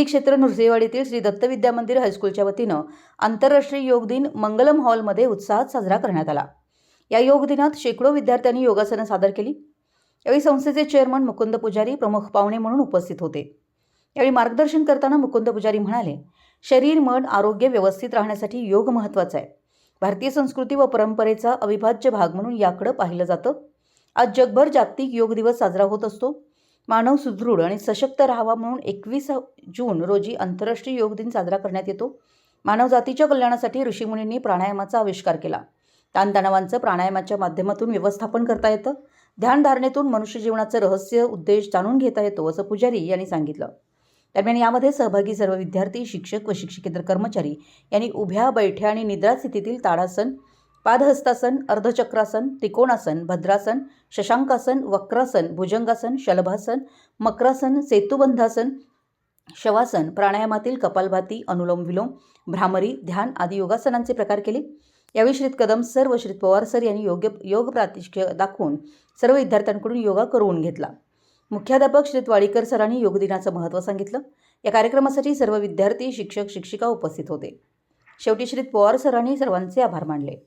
श्री क्षेत्र नृसिंहवाडीतील श्री दत्त विद्या मंदिर हायस्कूलच्या वतीनं आंतरराष्ट्रीय योग दिन मंगलम हॉलमध्ये उत्साहात साजरा करण्यात आला. या योग दिनात शेकडो विद्यार्थ्यांनी योगासनं सादर केली. यावेळी संस्थेचे चेअरमन मुकुंद पुजारी प्रमुख पाहुणे म्हणून उपस्थित होते. यावेळी मार्गदर्शन करताना मुकुंद पुजारी म्हणाले शरीर मन आरोग्य व्यवस्थित राहण्यासाठी योग महत्त्वाचा आहे. भारतीय संस्कृती व परंपरेचा अविभाज्य भाग म्हणून याकडं पाहिलं जातं. आज जगभर जागतिक योग दिवस साजरा होत असतो. मानव सुदृढ आणि सशक्त राहावा म्हणून एकवीस जून रोजी आंतरराष्ट्रीय योग दिन साजरा करण्यात येतो. मानवजातीच्या कल्याणासाठी ऋषीमुनींनी प्राणायामाचा आविष्कार केला. ताणतणावांचं प्राणायामाच्या माध्यमातून व्यवस्थापन करता येतं. ध्यानधारणेतून मनुष्य जीवनाचं रहस्य उद्देश जाणून घेता येतो असं पुजारी यांनी सांगितलं. दरम्यान यामध्ये सहभागी सर्व विद्यार्थी शिक्षक व शिक्षकेतर कर्मचारी यांनी उभ्या बैठ्या आणि निद्रा स्थितीतील ताडासन पादहस्तासन अर्धचक्रासन त्रिकोणासन भद्रासन शशांकासन वक्रासन भुजंगासन शलभासन मकरासन सेतुबंधासन शवासन प्राणायामातील कपालभाती अनुलोम विलोम भ्रामरी ध्यान आदी योगासनांचे प्रकार केले. यावेळी श्रीत कदम सर्व श्रीत पवार सर यांनी योग्य योग प्रातिष्ठ्य दाखवून सर्व विद्यार्थ्यांकडून योगा करवून घेतला. मुख्याध्यापक श्रीत वाडीकर सरांनी योग दिनाचं महत्त्व सांगितलं. या कार्यक्रमासाठी सर्व विद्यार्थी शिक्षक शिक्षिका उपस्थित होते. शेवटी श्रीत पवार सरांनी सर्वांचे आभार मानले.